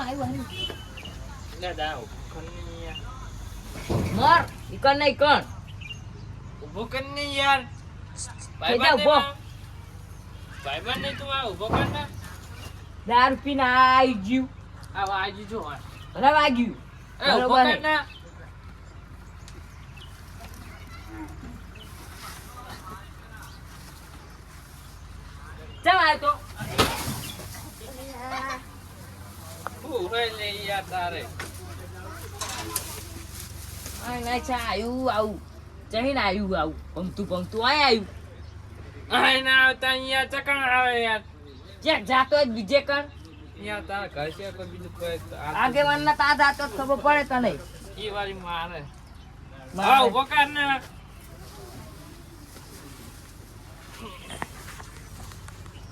અરે કોણ આવ્યું? લે દાવ મર ઈકણ નહીં કણ ઊભો કર ને યાર. થઈ ઊભો. ભાઈ ભાઈબંધ નહીં તું આ ઊભો કર ને. દારૂ પીને આઈ ગયું. આ વાજી જો. અને વાગ્યું. બરોબર કર ને. ચમ આવ્યો તો? હું હોય લે તારે. આ ના ચા આવ્યું આવું. જઈને આવ્યું આવું. પમતું પમતું આય આવ્યું આય ના આવતા અહીંયા ચકણ આવે યાર. ક્યાંક જાતો જ બીજે કણ? અહીંયા તારા ઘર છે કોઈ બીજું કોઈ આગેવાન ના તા જાતો જ ખબર પડે તને. ઈ વાળી મારે. હા ઊભો કર ને.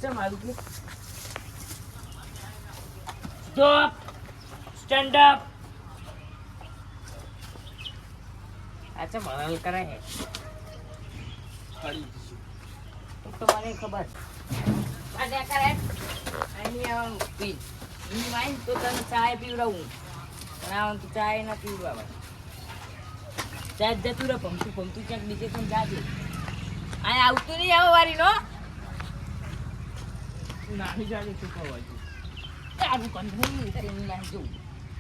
ચમ આવ્યું કે? સ્ટોપ સ્ટેન્ડ અપ આ ચમ હલ કરે હે. તો મને ખબર. આ દે કરે અહીં આવવાનું પી હું વાઈન તો તને ચાય પીવડાવું. આવવાનું તો ચાય ના પીવડાવે ચાય જતું રહે ભમતું ભમતું ક્યાંક બીજે પણ જાજે આ આવતું નહીં આવો વારી નો? નાની જાજે શું કહેવાય છે તારું કંઠું તેની ના ને, હવે આ-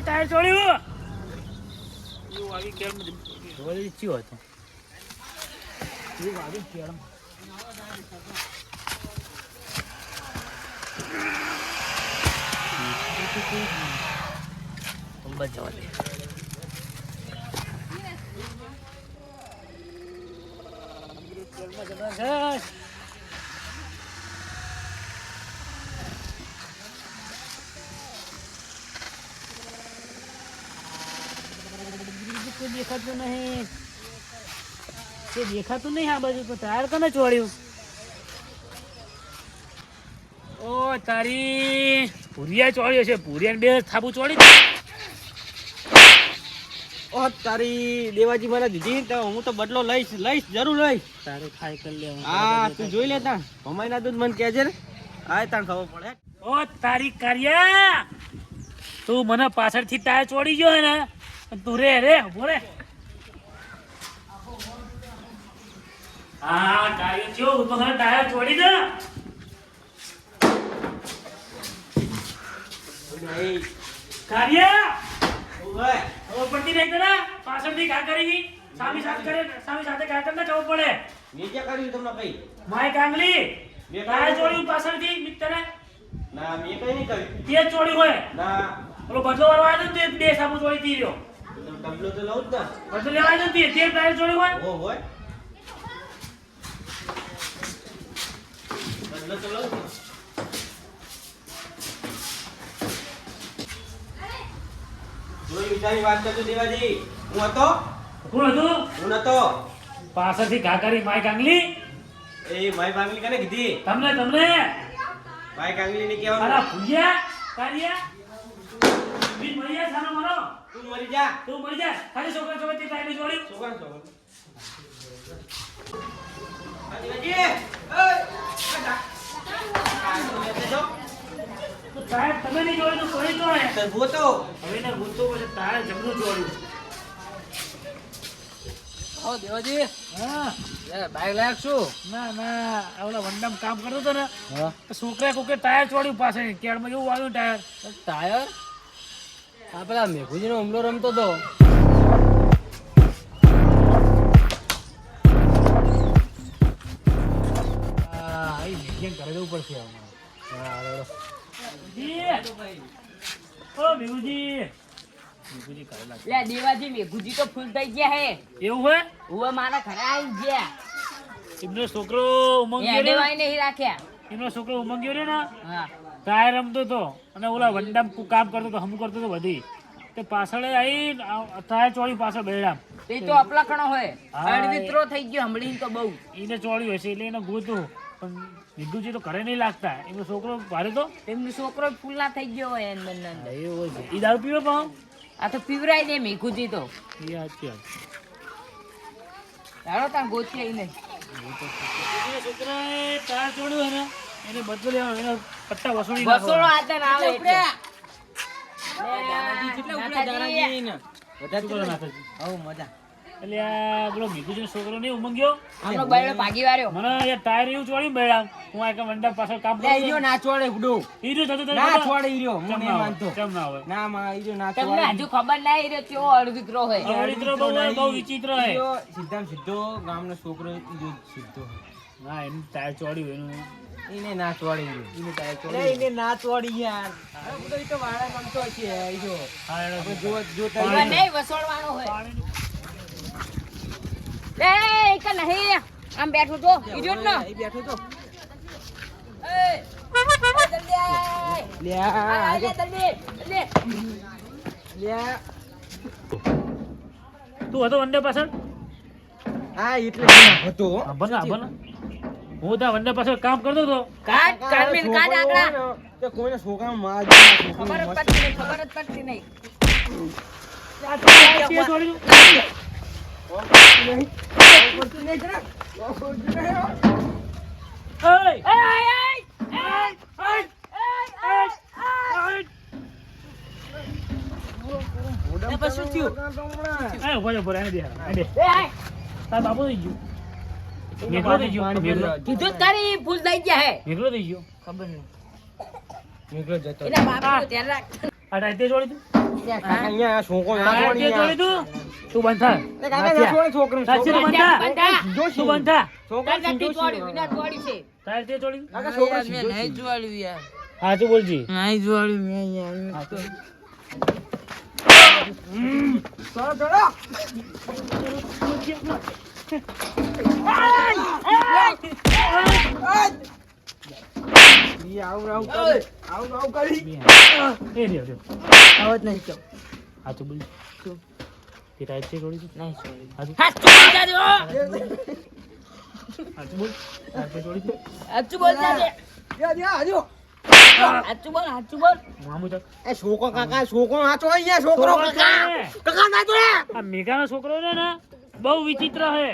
ટાયર છોડ્યું એવું આવી કેમ વળી ચિયો હતો એવું આવી કેમ બસ જવા દેખાતું નહીં. તે દેખાતું નહીં આ બાજુ તો ટાયર કને ચોડ્યું ઓ તારી ભૂરિયા ચોડ્યો છે. ભૂરિયા બે થાબુ ચોડી ઓ તારી દેવાજી મારા દીધી તો હું તો બદલો લઈશ લઈશ જરૂર લઈશ. તારે ખાઈ કરી લેવા હા તું જોઈ લેતા તાણ ભમાઈના દૂધ મને કહેજે ને. આ તાણ ખબર પડે. ઓ તારી કાર્યા! તું મને પાછળથી ટાયર ચોડી ગયો ને. તું રે રે ઊભો હા ટાયર ચો તો ટાયર ચોડી દે. કાર્યા? ઓય પડતી તને? પાછળથી ઘા કરી. સામી સાથે કરે સામી સાથે ઘા કરીને જવું પડે. નીચે કર્યું તમને કઈ? માય કાંગલી મેં ટાયર કર્યું. પાછળથી મિત્રને ના મેં કઈ નહીં કર્યું. તે જ હોય. ના. ઓલો બદલો વાળો આવ્યો તે બે સાબુ રહ્યો. તો ડબલો તો લઉં જ ને. બદલો લેવા આવ્યો ને તે ટાયર ચોડી હોય. ઓ હોય બદલો તો લઉં જ ને જોઈ વિચારી વાત કરજો દેવાજી. હું હતો? કોણ હતું? હું નતો. પાછળથી ઘા માય કાંગલી એ મારી બાંગલી કને કીધી? તમને તમને. માય કાંગલી ને અરે કહેવાનું ભૂલ્યા કારિયા. બીજ મરી જાય સાનો મરો. તું મરી જા. તું મરી જા ખાલી છોકરા છોકરા તે ટાયરની જોડી છોકરા છોકરા દેવાજી ઓય આ જા. આ તો લેતે જો. તો તમે નહીં જોડી તો કોઈ જોડે તો હવે ને હું પછી ટાયર જમનું જોડ્યું ઓ દેવાજી. હા. બાઈક લાયક છું. ના ના ઓલા વંડામ કામ કરતો હતો ને હા. તો છોકરા કોકે ટાયર ચોડ્યું પાસે કેળમાં જેવું આવ્યું ટાયર. ટાયર? આ પેલા મેઘુજી નો હુમલો રમતો હતો. ઘરે જવું પડશે હમણાં. હા, રેડો. મેઘુજી! ઓ મેઘુજી! મેઘુજી ઘરે લાગે. લે દેવાજી મેઘુજી તો ફૂલ થઈ ગયા હે એવું હોય ઉવે મારા ઘરે આવી ગયા એમનો છોકરો ઉમંગ્યો રે નહીં રાખ્યા એમનો છોકરો ઉમંગ્યો રે ને હા તાય રમતો તો અને ઓલા વંડામ કામ કરતો તો હમ કરતો તો બધી તે પાછળ આવી ચોળી પાછળ બેડામ તે તો અપલખણો હોય હા. થઈ ગયો હમણાં તો બહુ એને ચોળ્યું હશે એટલે એને ગોતું પણ વિદ્યુજી તો ઘરે નહીં લાગતા. એમનો છોકરો ભારે તો? એમનો છોકરો ફૂલના થઈ ગયો હોય એમ બંને એવું હોય છે. એ દારૂ પીવો પણ? આ તો પીવરાય દે મેઘુજી તો. એ સાચી વાત તારો ત્યાં ગોતી આવીને છોકરાએ તાર ચોડ્યું હે ને એને બદલો લેવાનો એનો પટ્ટા વસૂલી નાખવાના. બસોડો આતે ના આવે એટલે. શું કરો નાથાજી? એટલે આ પેલો ભીખુજીનો છોકરો નહીં ઉમંગ્યો? આપણો બૈરો ભાગી વાર્યો. મને યાર ટાયર એવું ચોડી બેડા હું આ વંડા પાછળ કામ કરું ઈરો ના ચોડે ઉડો. ઈરો જતો જતો ના ચોડે ઈરો હું નહીં માનતો. કેમ ના હોય? ના માં ઈરો ના ચોડે તમને હજુ ખબર ના ઈરો કેવો અડવિત્રો હોય? અડવિત્રો બહુ બહુ વિચિત્ર હોય. ઈરો સીધામાં સીધો ગામનો છોકરો ઈરો સીધો ના એનું ટાયર ચોળ્યું એનું. ઈને ના ચોડી રહ્યો. ટાયર ચોડી ઈને ના ચોડી યાર. અરે બધો ઈ તો વાળા ગમતો છે ઈ જો હા એનો જો પાણી- નહીં વસોડવાનો હોય. એ નહીં. આમ બેઠું તો ઈજો જ બેઠો તો એ જલ્દી આય લે આ જલ્દી જલ્દી લે. તું હતો વંડે પાછળ? આ એટલે હતો. હો. ત્યાં વંડે પાછળ કામ કરતો હતો. કાટ કાઢીને કાઢ છોકરો આંકડા હોય ને, તે કોઈને છોકરામાં માર ખબર જ પડતી ખબર જ પડતી નહીં? બાપુ હે મેઘલો થઈ ગયો ખબર નહીં નીકળો જતો એના બાપનું ધ્યાન રાખ આ રાતે ચોળી તું અહીંયા છોકરો તે યાર. બંધ થા છોકરો, સાચી તું બંધ થા તું બોલજી ચલો, ચલો. ઈ આવું આવું કરી, આવું આવું કરી. એ રહ્યો રહ્યો આવત નહીં તો હા તો બોલ તે ટાયર તે ચોળી નહીં સોરી. હા તું જાજો હા! તો બોલ. ટાયર તે ચોળી તું બોલ જાજે. યા, યા, હાજો. હાચું બોલ હાચું બોલ. મામુ તક એ છોકરો કાકા છોકરો નાચો અહીંયા છોકરો કાકા. કાકા નાચો રે આ મેઘાનો છોકરો છે ને બહુ વિચિત્ર હે.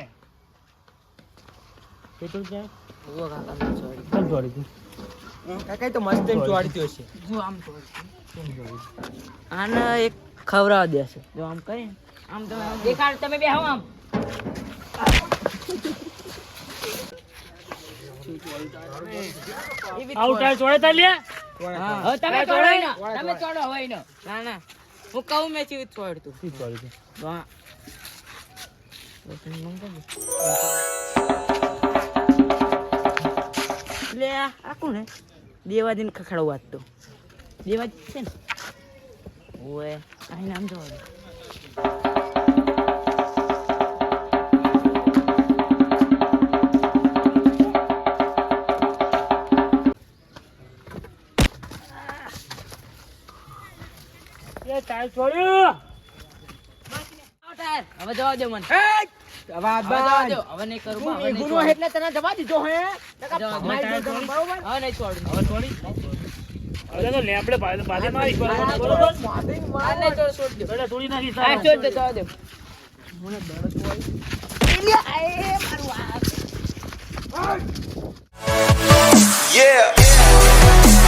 કાકા તો મસ્ત એમ છે. જો આમ આને એક ખવડાવ દેશે જો આમ કરી આમ તમે દેખાડ તમે બેહો આમ. આવું ટાયર ચોળે તા લે? હા. તમે હા, ચોડો ને તમે ચોડો હોય ને ના ના. હું કહું મેં ચીવી છોડતું ચીવી ચોળી તું તો આ- લે. આ કોને હે? દેવાદીને ખખડાવું તો. દેવાજી છે ને. ઓએ અહીં નામ જોવા ટાયર ચોળ્યું હવે જવા દો મને. હવે નહીં કરું. હવે નહીં છોડું. એટલે તને જવા દીધો હે. બરોબર? હવે નહીં છોડું. હવે ચોળી હવે તો લેપડે બાજે મારી મારી આ માર. નહીં છોડ છોડ દો બેટા તોડી નાખી હા તારા. છોડ દો જવા દો Yeah.